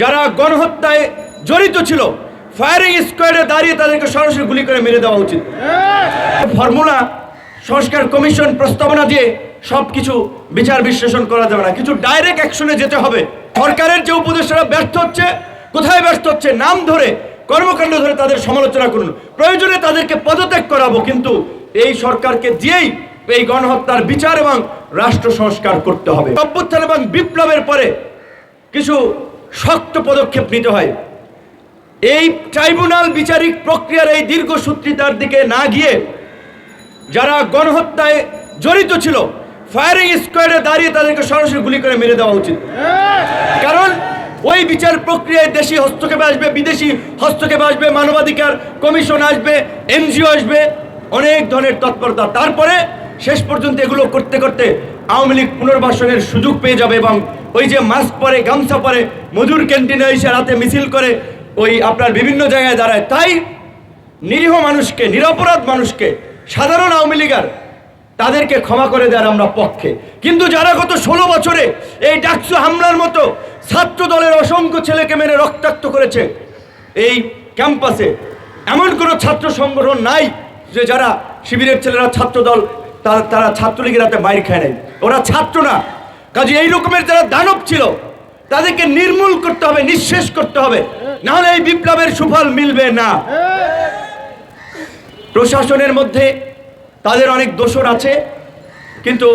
যারা গণহত্যায় জড়িত ছিল ফায়ারিং স্কোয়াডে দাঁড়িয়ে তাদেরকে সরাসরি গুলি করে মেরে দেওয়া উচিত। ফর্মুলা সংস্কার কমিশন প্রস্তাবনা দিয়ে সব কিছু বিচার বিশ্লেষণ করা যাবে না। কিছু ডাইরেক্ট অ্যাকশনে যেতে হবে। সরকারের যে উপদেষ্টারা ব্যর্থ হচ্ছে, কোথায় ব্যর্থ হচ্ছে, নাম ধরে, কর্মকাণ্ড ধরে তাদের সমালোচনা করুন। প্রয়োজনে তাদেরকে পদত্যাগ করাবো, কিন্তু এই সরকারকে দিয়েই এই গণহত্যার বিচার এবং রাষ্ট্র সংস্কার করতে হবে। অভ্যুত্থান এবং বিপ্লবের পরে কিছু শক্ত পদক্ষেপ নিতে হয়। এই ট্রাইব্যুনাল বিচারিক প্রক্রিয়ার এই দীর্ঘসূত্রিতার দিকে না গিয়ে যারা গণহত্যায় জড়িত ছিল ফায়ারিং স্কোয়াডে দাঁড়িয়ে তাদেরকে সরাসরি গুলি করে মেরে দেওয়া উচিত। কারণ ওই বিচার প্রক্রিয়ায় দেশি হস্তক্ষেপে আসবে, বিদেশি হস্তক্ষেপে আসবে, মানবাধিকার কমিশন আসবে, এনজিও আসবে, অনেক ধরনের তৎপরতা। তারপরে শেষ পর্যন্ত এগুলো করতে করতে আওয়ামী লীগ পুনর্বাসনের সুযোগ পেয়ে যাবে এবং ওই যে মাস্ক পরে, গামছা পরে, মধুর ক্যান্টিনে এসে রাতে মিছিল করে ওই আপনার বিভিন্ন জায়গায় দাঁড়ায়। তাই নিরীহ মানুষকে, নিরপরাধ মানুষকে, সাধারণ আওয়ামী লীগার তাদেরকে ক্ষমা করে দেওয়ার আমরা পক্ষে। কিন্তু যারা গত ষোলো বছরে এই ডাকসু হামলার মতো ছাত্র দলের অসংখ্য ছেলেকে মেরে রক্তাক্ত করেছে এই ক্যাম্পাসে, এমন কোনো ছাত্র সংগঠন নাই যে যারা শিবিরের ছেলেরা ছাত্র দল তারা তারা ছাত্রলীগের হাতে বাইর খায় নাই। ওরা ছাত্র না। কাজে এই রকমের যারা দানব ছিল, তাদেরকে নির্মূল করতে হবে, নিঃশেষ করতে হবে। নাহলে এই বিপ্লবের সুফল মিলবে না। প্রশাসনের মধ্যে তাদের অনেক দোষর আছে, কিন্তু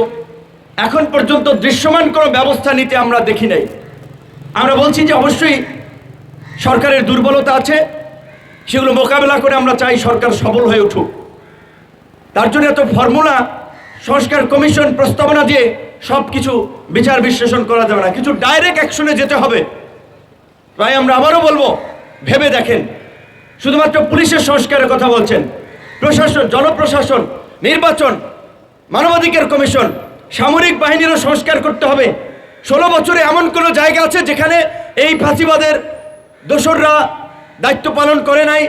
এখন পর্যন্ত দৃশ্যমান কোনো ব্যবস্থা নিতে আমরা দেখি নাই। আমরা বলছি যে অবশ্যই সরকারের দুর্বলতা আছে, সেগুলো মোকাবেলা করে আমরা চাই সরকার সবল হয়ে উঠুক। তার জন্য এত ফর্মুলা, সংস্কার কমিশন প্রস্তাবনা দিয়ে সব কিছু বিচার বিশ্লেষণ করা যাবে না। কিছু ডাইরেক্ট অ্যাকশনে যেতে হবে। তাই আমরা আবারও বলব, ভেবে দেখেন। শুধুমাত্র পুলিশের সংস্কারের কথা বলছেন। প্রশাসন, জনপ্রশাসন, নির্বাচন, মানবাধিকার কমিশন, সামরিক বাহিনীরও সংস্কার করতে হবে। ষোলো বছরে এমন কোনো জায়গা আছে যেখানে এই ফাঁসিবাদের দোসররা দায়িত্ব পালন করে নাই,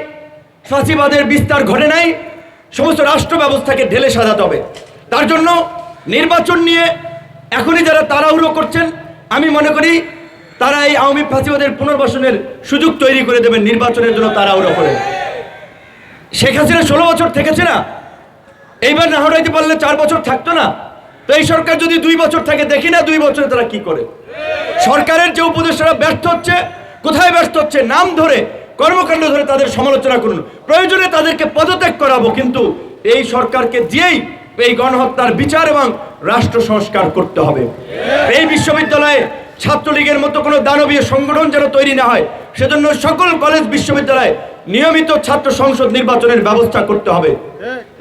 ফাঁসিবাদের বিস্তার ঘটে নাই, সমস্ত রাষ্ট্র ব্যবস্থাকে ঢেলে সাজাতে হবে। তার জন্য নির্বাচন নিয়ে এখনই যারা তাড়াহুড়ো করছেন, আমি মনে করি তারা এই আওয়ামী ফাঁসিবাদের পুনর্বাসনের সুযোগ তৈরি করে দেবেন নির্বাচনের জন্য তাড়াহুড়ো করে। শেখ হাসিনা ষোলো বছর থেকেছে না। এইবার না হটাইতে পারলে চার বছর থাকতো না। তো এই সরকার যদি দুই বছর থাকে, দেখি না দুই বছরে তারা কি করে। সরকারের যে উপদেষ্টারা ব্যর্থ হচ্ছে, কোথায় ব্যর্থ হচ্ছে, নাম ধরে, কর্মকাণ্ড ধরে তাদের সমালোচনা করুন। প্রয়োজনে তাদেরকে পদত্যাগ করাবো, কিন্তু এই সরকারকে দিয়েই এই গণহত্যার বিচার এবং রাষ্ট্র সংস্কার করতে হবে। এই বিশ্ববিদ্যালয়ে ছাত্রলীগের মতো কোনো দানবীয় সংগঠন যেন তৈরি না হয়, সেজন্য সকল কলেজ বিশ্ববিদ্যালয়ে নিয়মিত ছাত্র সংসদ নির্বাচনের ব্যবস্থা করতে হবে।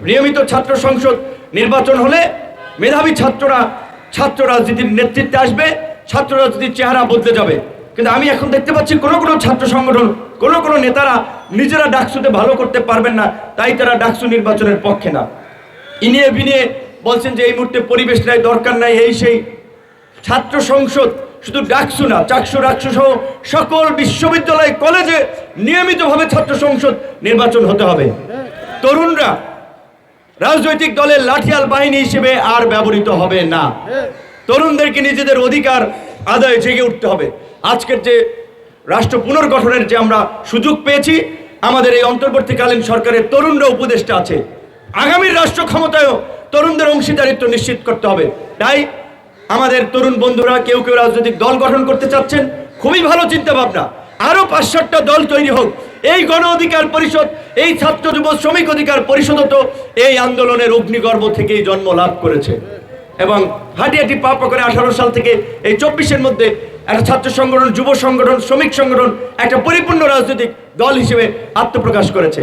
নিয়মিত ছাত্র সংসদ নির্বাচন হলে মেধাবী ছাত্ররা ছাত্র রাজনীতির নেতৃত্বে আসবে, ছাত্র রাজনীতির চেহারা বদলে যাবে। কিন্তু আমি এখন দেখতে পাচ্ছি কোনো কোনো ছাত্র সংগঠন, কোনো কোনো নেতারা নিজেরা ডাকসুতে ভালো করতে পারবেন না, তাই তারা ডাকসু নির্বাচনের পক্ষে না। ইনিয়ে বিনিয়ে বলছেন যে এই মুহূর্তে পরিবেশ নাই, দরকার নাই, এই সেই ছাত্র সংসদ, শুধু ডাকসু না, চাকসু ডাকসু সহ সকল বিশ্ববিদ্যালয়, কলেজে নিয়মিতভাবে ছাত্র সংসদ নির্বাচন হতে হবে। তরুণরা রাজনৈতিক দলের লাঠিয়াল বাহিনী হিসেবে আর ব্যবহৃত হবে না। তরুণদেরকে নিজেদের অধিকার আদায় জেগে উঠতে হবে। আজকের যে রাষ্ট্র পুনর্গঠনের যে আমরা সুযোগ পেয়েছি, আমাদের এই অন্তর্বর্তীকালীন সরকারের তরুণরা উপদেষ্টা আছে। আগামীর রাষ্ট্র ক্ষমতায়ও তরুণদের অংশীদারিত্ব নিশ্চিত করতে হবে। তাই আমাদের তরুণ বন্ধুরা, কেউ কেউ রাজনৈতিক দল গঠন করতে চাচ্ছেন, খুবই ভালো চিন্তা ভাবনা আরও পাঁচ সাতটা দল তৈরি হোক। এই গণ অধিকার পরিষদ, এই ছাত্র যুব শ্রমিক অধিকার পরিষদ তো এই আন্দোলনের অগ্নিগর্ভ থেকেই জন্ম লাভ করেছে। এবং হাঁটি হাঁটি পা পা করে আঠারো সাল থেকে এই চব্বিশের মধ্যে একটা ছাত্র সংগঠন, যুব সংগঠন, শ্রমিক সংগঠন একটা পরিপূর্ণ রাজনৈতিক দল হিসেবে আত্মপ্রকাশ করেছে।